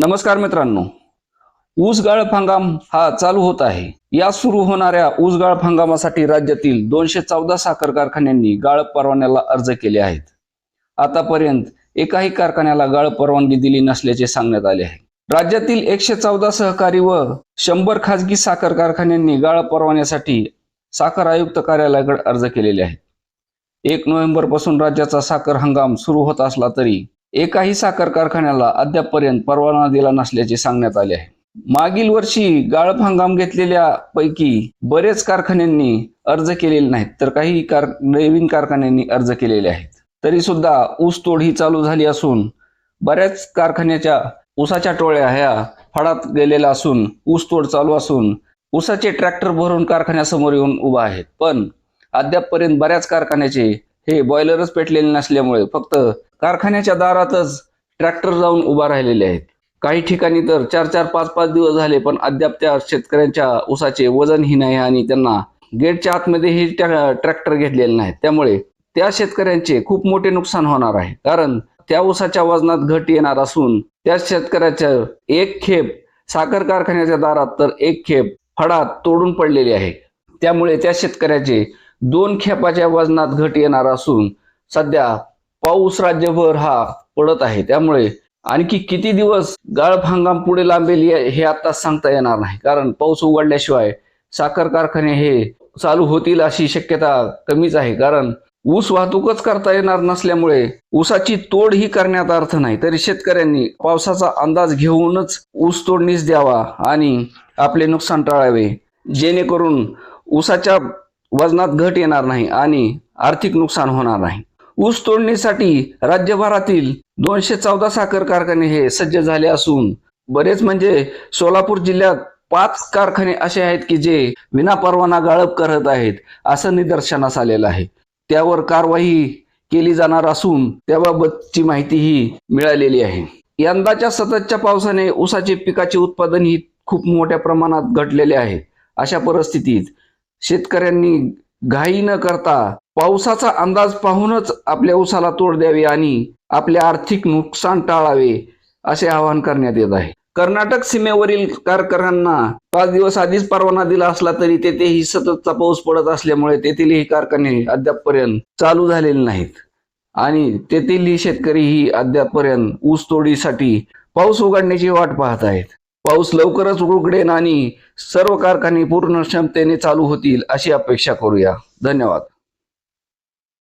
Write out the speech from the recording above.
नमस्कार मित्रांनो. ऊस गाळप हंगाम हा चालू होत आहे. या सुरू होणाऱ्या ऊस गाळप हंगामासाठी राज्यातील दोनशे चौदा साखर कारखान्यांनी गाळप परवान्याला अर्ज केले आहेत. आतापर्यंत एकाही कारखान्याला गाळप परवानगी दिली नसल्याचे सांगण्यात आले आहे. राज्यातील एकशे चौदा सहकारी व शंभर खाजगी साखर कारखान्यांनी गाळप परवान्यासाठी साखर आयुक्त कार्यालयाकडे अर्ज केलेले आहेत. एक नोव्हेंबरपासून राज्याचा साखर हंगाम सुरू होत असला तरी एकाही साखर कारखान्याला अद्यापपर्यंत परवाना दिला नसल्याचे सांगण्यात आले आहे. मागील वर्षी गाळप हंगाम घेतलेल्या पैकी बरेच कारखान्यांनी अर्ज केलेले नाहीत तर काही कार नवीन कारखान्यांनी अर्ज केलेले आहेत. तरी सुद्धा ऊस तोड ही चालू झाली असून बऱ्याच कारखान्याच्या ऊसाच्या टोळ्या ह्या फडात गेलेल्या असून ऊस तोड चालू असून ऊसाचे ट्रॅक्टर भरून कारखान्यासमोर येऊन उभा आहेत. पण अद्यापपर्यंत बऱ्याच कारखान्याचे हे बॉयलरच पेटलेले नसल्यामुळे फक्त कारखान्याच्या दारातच ट्रॅक्टर जाऊन उभा राहिलेले आहेत. काही ठिकाणी तर चार चार पाच पाच दिवस झाले पण अद्याप त्या शेतकऱ्यांच्या ऊसाचे वजनही नाही आणि त्यांना गेटच्या आतमध्येही ट्रॅक्टर घेतलेले नाहीत. त्यामुळे त्या शेतकऱ्यांचे खूप मोठे नुकसान होणार आहे. कारण त्या ऊसाच्या वजनात घट येणार असून त्या शेतकऱ्याच्या एक खेप साखर कारखान्याच्या दारात तर एक खेप फडात तोडून पडलेली आहे. त्यामुळे त्या शेतकऱ्याचे दोन खेपाच्या वजनात घट येणार असून सध्या पाऊस राज्यभर हा पडत आहे. त्यामुळे आणखी किती दिवस गाळप हंगाम पुढे लांबेल हे हे आता सांगता येणार नाही. कारण पाऊस उघडल्याशिवाय साखर कारखाने हे चालू होतील अशी शक्यता कमीच आहे. कारण ऊस वाहतूकच करता येणार नसल्यामुळे ऊसाची तोड ही करण्यात अर्थ नाही. तरी शेतकऱ्यांनी पावसाचा अंदाज घेऊनच ऊस तोडणीस द्यावा आणि आपले नुकसान टाळावे. जेणेकरून ऊसाच्या वजनात घट येणार नाही आणि आर्थिक नुकसान होणार नाही. ऊस तोडणीसाठी राज्यभरातील दोनशे चौदा साखर कारखाने हे सज्ज झाले असून बरेच म्हणजे सोलापूर जिल्ह्यात पाच कारखाने असे आहेत की जे विनापरवाना गाळप करत आहेत असं निदर्शनास आलेलं आहे. त्यावर कारवाई केली जाणार असून त्याबाबतची माहितीही मिळालेली आहे. यंदाच्या सततच्या पावसाने ऊसाचे पिकाचे उत्पादन ही खूप मोठ्या प्रमाणात घटलेले आहे. अशा परिस्थितीत शेतकऱ्यांनी घाई न करता पावसाचा अंदाज पाहूनच आपल्या ऊसाला तोड द्यावी आणि आपले आर्थिक नुकसान टाळावे असे आवाहन करण्यात येत आहे. कर्नाटक सीमेवरील कारखान्यांना पाच दिवस आधीच परवाना दिला असला तरी तेथेही सततचा पाऊस पडत असल्यामुळे तेथीलही कारखाने अद्यापपर्यंत चालू झालेले नाहीत. आणि तेथीलही शेतकरीही अद्यापपर्यंत ऊस तोडीसाठी पाऊस उघडण्याची वाट पाहत आहेत. पाऊस लवकरच उघडेन आणि सर्व कारखाने पूर्ण क्षमतेने चालू होतील अशी अपेक्षा करूया. धन्यवाद.